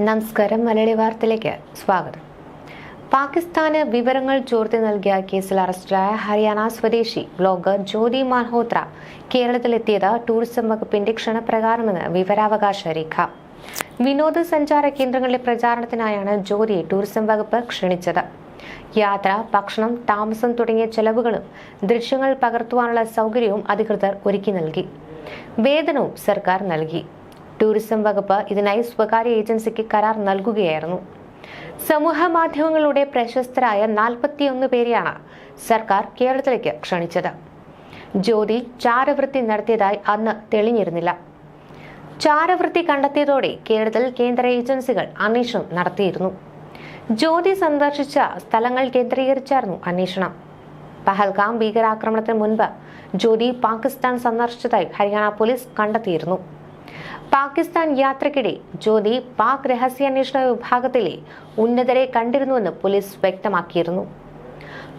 നമസ്കാരം. മലയാളി വാർത്തയിലേക്ക് സ്വാഗതം. പാകിസ്ഥാന് വിവരങ്ങൾ ചോർത്തി നൽകിയ കേസിൽ അറസ്റ്റിലായ ഹരിയാന സ്വദേശി ബ്ലോഗർ ജ്യോതി മൽഹോത്ര കേരളത്തിലെത്തിയത് ടൂറിസം വകുപ്പിന്റെ ക്ഷണപ്രകാരമെന്ന് വിവരാവകാശ രേഖ. വിനോദസഞ്ചാര കേന്ദ്രങ്ങളിലെ പ്രചാരണത്തിനായാണ് ജ്യോതിയെ ടൂറിസം വകുപ്പ് ക്ഷണിച്ചത്. യാത്ര ഭക്ഷണം താമസം തുടങ്ങിയ ചെലവുകളും ദൃശ്യങ്ങൾ പകർത്തുവാനുള്ള സൗകര്യവും അധികൃതർ ഒരുക്കി നൽകി. വേതനവും സർക്കാർ നൽകി. ടൂറിസം വകുപ്പ് ഇതിനായി സ്വകാര്യ ഏജൻസിക്ക് കരാർ നൽകുകയായിരുന്നു. സമൂഹ മാധ്യമങ്ങളുടെ പ്രശസ്തരായ നാൽപ്പത്തിയൊന്ന് പേരെയാണ് സർക്കാർ കേരളത്തിലേക്ക് ക്ഷണിച്ചത്. ജ്യോതി ചാരവൃത്തി നടത്തിയതായി അന്ന് തെളിഞ്ഞിരുന്നില്ല. ചാരവൃത്തി കണ്ടെത്തിയതോടെ കേരളത്തിൽ കേന്ദ്ര ഏജൻസികൾ അന്വേഷണം നടത്തിയിരുന്നു. ജ്യോതി സന്ദർശിച്ച സ്ഥലങ്ങൾ കേന്ദ്രീകരിച്ചായിരുന്നു അന്വേഷണം. പഹൽഗാം ഭീകരാക്രമണത്തിന് മുൻപ് ജ്യോതി പാകിസ്ഥാൻ സന്ദർശിച്ചതായി ഹരിയാന പോലീസ് കണ്ടെത്തിയിരുന്നു. പാകിസ്ഥാൻ യാത്രക്കിടെ ജ്യോതി പാക് രഹസ്യാന്വേഷണ വിഭാഗത്തിലെ ഉന്നതരെ കണ്ടിരുന്നുവെന്ന് പോലീസ് വ്യക്തമാക്കിയിരുന്നു.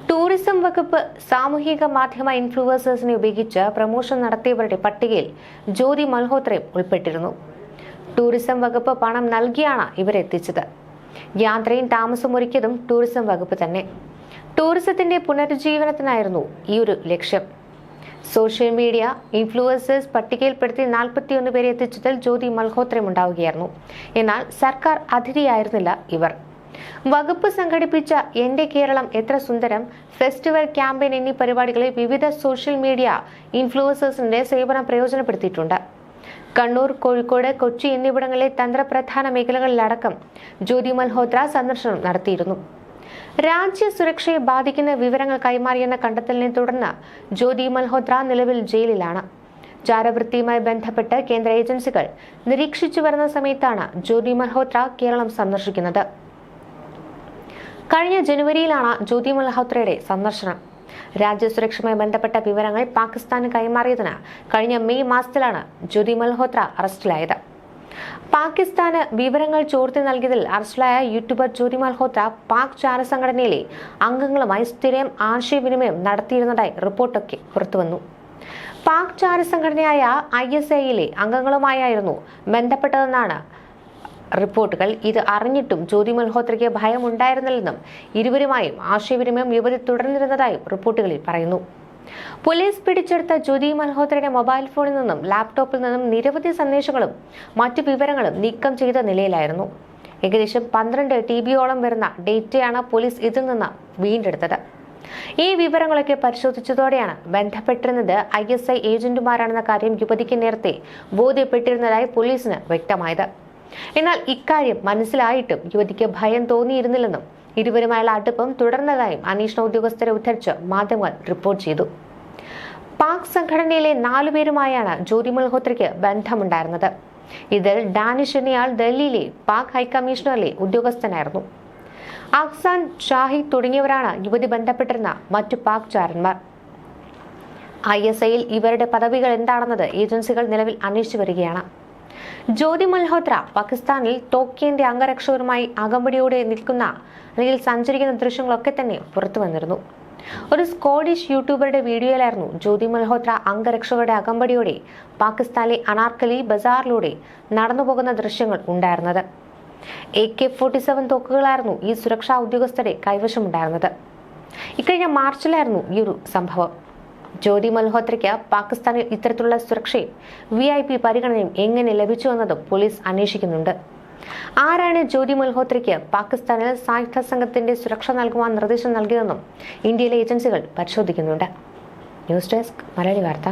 ടൂറിസം വകുപ്പ് സാമൂഹിക മാധ്യമ ഇൻഫ്ലുവൻസേഴ്സിനെ ഉപയോഗിച്ച് പ്രമോഷൻ നടത്തിയവരുടെ പട്ടികയിൽ ജ്യോതി മൽഹോത്രയും ഉൾപ്പെട്ടിരുന്നു. ടൂറിസം വകുപ്പ് പണം നൽകിയാണ് ഇവരെത്തിച്ചത് യാത്രയും താമസം ഒരുക്കിയതും ടൂറിസം വകുപ്പ് തന്നെ. ടൂറിസത്തിന്റെ പുനരുജ്ജീവനത്തിനായിരുന്നു ഈ ഒരു ലക്ഷ്യം. സോഷ്യൽ മീഡിയ ഇൻഫ്ലുവൻസേഴ്സ് പട്ടികയിൽപ്പെടുത്തി നാൽപ്പത്തിയൊന്ന് പേരെ എത്തിച്ചതിൽ ജ്യോതി മൽഹോത്രയും ഉണ്ടാവുകയായിരുന്നു എന്നാൽ സർക്കാർ അതിഥിയായിരുന്നില്ല ഇവർ. വകുപ്പ് സംഘടിപ്പിച്ച എന്റെ കേരളം എത്ര സുന്ദരം ഫെസ്റ്റിവൽ ക്യാമ്പയിൻ എന്നീ പരിപാടികളിൽ വിവിധ സോഷ്യൽ മീഡിയ ഇൻഫ്ലുവൻസേഴ്സിന്റെ സേവനം പ്രയോജനപ്പെടുത്തിയിട്ടുണ്ട്. കണ്ണൂർ കോഴിക്കോട് കൊച്ചി എന്നിവിടങ്ങളിലെ തന്ത്രപ്രധാന മേഖലകളിലടക്കം ജ്യോതി മൽഹോത്ര സന്ദർശനം നടത്തിയിരുന്നു. രാജ്യ സുരക്ഷയെ ബാധിക്കുന്ന വിവരങ്ങൾ കൈമാറിയെന്ന കണ്ടെത്തലിനെ തുടർന്ന് ജ്യോതി മൽഹോത്ര നിലവിൽ ജയിലിലാണ്. ചാരവൃത്തിയുമായി ബന്ധപ്പെട്ട് കേന്ദ്ര ഏജൻസികൾ നിരീക്ഷിച്ചു വരുന്ന സമയത്താണ് ജ്യോതി മൽഹോത്ര കേരളം സന്ദർശിക്കുന്നത്. കഴിഞ്ഞ ജനുവരിയിലാണ് ജ്യോതി മൽഹോത്രയുടെ സന്ദർശനം. രാജ്യസുരക്ഷയുമായി ബന്ധപ്പെട്ട വിവരങ്ങൾ പാകിസ്ഥാന് കൈമാറിയതിന് കഴിഞ്ഞ മെയ് മാസത്തിലാണ് ജ്യോതി മൽഹോത്ര അറസ്റ്റിലായത്. പാകിസ്ഥാന് വിവരങ്ങൾ ചോർത്തി നൽകിയതിൽ അറസ്റ്റിലായ യൂട്യൂബർ ജ്യോതി മൽഹോത്ര പാക് ചാര സംഘടനയിലെ അംഗങ്ങളുമായി സ്ഥിരം ആശയവിനിമയം നടത്തിയിരുന്നതായി റിപ്പോർട്ടൊക്കെ പുറത്തുവന്നു. പാക് ചാര സംഘടനയായ ഐ എസ് ഐയിലെ അംഗങ്ങളുമായായിരുന്നു ബന്ധപ്പെട്ടതെന്നാണ് റിപ്പോർട്ടുകൾ. ഇത് അറിഞ്ഞിട്ടും ജ്യോതി മൽഹോത്രയ്ക്ക് ഭയമുണ്ടായിരുന്നില്ലെന്നും ഇരുവരുമായും ആശയവിനിമയം യുവതി തുടർന്നിരുന്നതായും റിപ്പോർട്ടുകളിൽ പറയുന്നു. പോലീസ് പിടിച്ചെടുത്ത ജ്യോതി മൽഹോത്രയുടെ മൊബൈൽ ഫോണിൽ നിന്നും ലാപ്ടോപ്പിൽ നിന്നും നിരവധി സന്ദേശങ്ങളും മറ്റു വിവരങ്ങളും നീക്കം ചെയ്ത നിലയിലായിരുന്നു. ഏകദേശം പന്ത്രണ്ട് ടി ബിയോളം വരുന്ന ഡേറ്റയാണ് പോലീസ് ഇതിൽ നിന്ന് വീണ്ടെടുത്തത്. ഈ വിവരങ്ങളൊക്കെ പരിശോധിച്ചതോടെയാണ് ബന്ധപ്പെട്ടിരുന്നത് ഐ എസ് ഐ ഏജന്റുമാരാണെന്ന കാര്യം യുവതിക്ക് നേരത്തെ ബോധ്യപ്പെട്ടിരുന്നതായി പോലീസിന് വ്യക്തമായത്. എന്നാൽ ഇക്കാര്യം മനസ്സിലായിട്ടും യുവതിക്ക് ഭയം തോന്നിയിരുന്നില്ലെന്നും ഇരുവരുമായുള്ള അടുപ്പം തുടർന്നതായും അന്വേഷണ ഉദ്യോഗസ്ഥരെ ഉദ്ധരിച്ച് മാധ്യമങ്ങൾ റിപ്പോർട്ട് ചെയ്തു. പാക് സംഘടനയിലെ നാലുപേരുമായാണ് ജ്യോതി മൽഹോത്രയ്ക്ക് ബന്ധമുണ്ടായിരുന്നത്. ഇതിൽ ഡാനിഷ് എന്നയാൾ ഡൽഹിയിലെ പാക് ഹൈക്കമ്മീഷണറിലെ ഉദ്യോഗസ്ഥനായിരുന്നു. അഹ്സാൻ ഷാഹിദ് തുടങ്ങിയവരാണ് യുവതി ബന്ധപ്പെട്ടിരുന്ന മറ്റു പാക് ചാരന്മാർ ഐ എസ് ഐയിൽ ഇവരുടെ പദവികൾ എന്താണെന്നത് ഏജൻസികൾ നിലവിൽ അന്വേഷിച്ചു വരികയാണ്. ജ്യോതി മൽഹോത്ര പാകിസ്ഥാനിൽ തോക്കിയന്റെ അംഗരക്ഷകരുമായി അകമ്പടിയോടെ നിൽക്കുന്ന അല്ലെങ്കിൽ സഞ്ചരിക്കുന്ന ദൃശ്യങ്ങളൊക്കെ തന്നെ പുറത്തു വന്നിരുന്നു. ഒരു സ്കോഡിഷ് യൂട്യൂബറുടെ വീഡിയോയിലായിരുന്നു ജ്യോതി മൽഹോത്ര അംഗരക്ഷകരുടെ അകമ്പടിയോടെ പാകിസ്ഥാനിലെ അനാർക്കലി ബസാറിലൂടെ നടന്നുപോകുന്ന ദൃശ്യങ്ങൾ ഉണ്ടായിരുന്നത്. എ കെ ഫോർട്ടി സെവൻ തോക്കുകളായിരുന്നു ഈ സുരക്ഷാ ഉദ്യോഗസ്ഥരെ കൈവശമുണ്ടായിരുന്നത്. ഇക്കഴിഞ്ഞ മാർച്ചിലായിരുന്നു ഈ ഒരു സംഭവം. ജ്യോതി മൽഹോത്രയ്ക്ക് പാകിസ്ഥാനിൽ ഇത്തരത്തിലുള്ള സുരക്ഷയും വി ഐ പി പരിഗണനയും എങ്ങനെ ലഭിച്ചുവെന്നതും പോലീസ് അന്വേഷിക്കുന്നുണ്ട്. ആരാണ് ജ്യോതി മൽഹോത്രയ്ക്ക് പാകിസ്ഥാനിൽ സായുധ സംഘത്തിന്റെ സുരക്ഷ നൽകുവാൻ നിർദ്ദേശം നൽകിയതെന്നും ഇന്ത്യയിലെ ഏജൻസികൾ പരിശോധിക്കുന്നുണ്ട്. ന്യൂസ് ഡെസ്ക് മലയാളി വാർത്ത.